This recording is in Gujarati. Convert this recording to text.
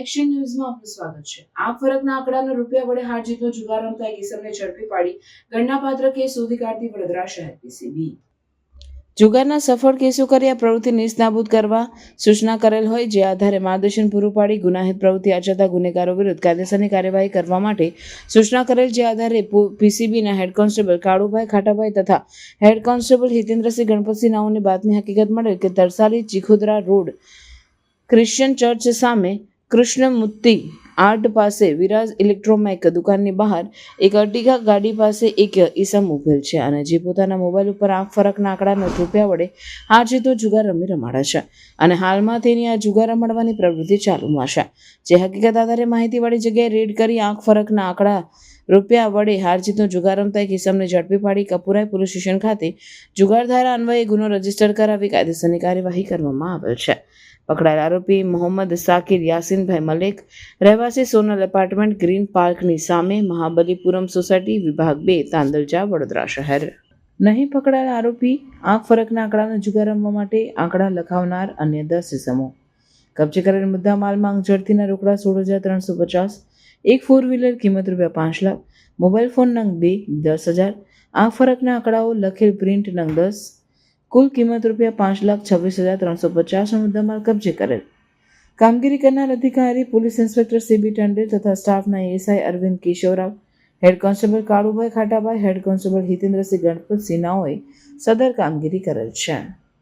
એક્શન ન્યૂઝમાં આપનું સ્વાગત છે. આ ફરકના આંકડાના રૂપિયા વડે હાર જીતનો જુગાર રમતા કિસમને ઝડપી પાડી ગણનાપાત્ર કેસ શોધી કાઢતી વડોદરા શહેર પીસીબી જુગારના સફળ કેસો કરી પ્રવૃત્તિ નિષ્નાબૂદ કરવા સૂચના કરેલ હોય, જે આધારે માર્ગદર્શન પૂરું પાડી ગુનાહિત પ્રવૃત્તિ આચરતા ગુનેગારો વિરુદ્ધ કાયદેસરની કાર્યવાહી કરવા માટે સૂચના કરેલ, જે આધારે પીસીબીના હેડ કોન્સ્ટેબલ કાળુભાઈ ખાટાભાઈ તથા હેડ કોન્સ્ટેબલ હિતેન્દ્રસિંહ ગણપતસિંહ નાઓની બાતમી હકીકત મળેલ કે Tarsali Chikhodara road Christian church સામે કૃષ્ણમૂર્તિ આર્ટ પાસે વિરાજ ઇલેક્ટ્રોમેક દુકાનની બહાર એક અર્ટિગા ગાડી પાસે એક ઈસમ ઉભેલ છે અને જે પોતાના મોબાઈલ ઉપર આંખ ફરકના આંકડાનો રૂપિયા વડે આ જીતો જુગાર રમી રમાડે છે અને હાલમાં તેની આ જુગાર રમાડવાની પ્રવૃત્તિ ચાલુમાં છે. જે હકીકત આધારે માહિતીવાળી જગ્યાએ રેડ કરી આંખ ફરકના આંકડા રૂપિયા વડે હારજીતનો જુગાર રમતા એક ઝડપી પાડી કપુરાઈ પોલીસ સ્ટેશન ખાતે જુગાર ધારા અન્વયે ગુનો રજિસ્ટર કરાવી કાયદેસરની કાર્યવાહી કરવામાં આવેલ છે. પકડાયેલ આરોપી મોહમ્મદ સાકિર યાસીનભાઈ મલેક, રહેવાસી સોનલ એપાર્ટમેન્ટ ગ્રીન પાર્કની સામે મહાબલીપુરમ સોસાયટી વિભાગ બે, તાંદલજા, વડોદરા શહેર. નહીં પકડાયેલ આરોપી આંખ ફરકના આંકડાનો જુગાર રમવા માટે આંકડા લખાવનાર અન્ય દસ ઇસમો કબજે કરેલ મુદ્દા માલ માંગ ઝડતીના રોકડા સોળ હજાર ત્રણસો પચાસ એક ફોર વ્હીલર કિંમત રૂપિયા પાંચ લાખ. મોબાઈલ ફોન નંગ બે, દસ હજાર. આ ફરકના આંકડાઓ લખેલ પ્રિન્ટ નંગ દસ. કુલ કિંમત રૂપિયા પાંચ લાખ છવ્વીસ હજાર ત્રણસો પચાસનો મુદ્દામાલ કબજે કરેલ. કામગીરી કરનાર અધિકારી, પોલીસ ઇન્સ્પેક્ટર સીબી ટંડેલ તથા સ્ટાફના ASI Arvind Kishorrao, head constable Kalubhai Khatabhai, head constable Hitendrasinh Ganpatsinh નાઓએ સદર કામગીરી કરેલ છે.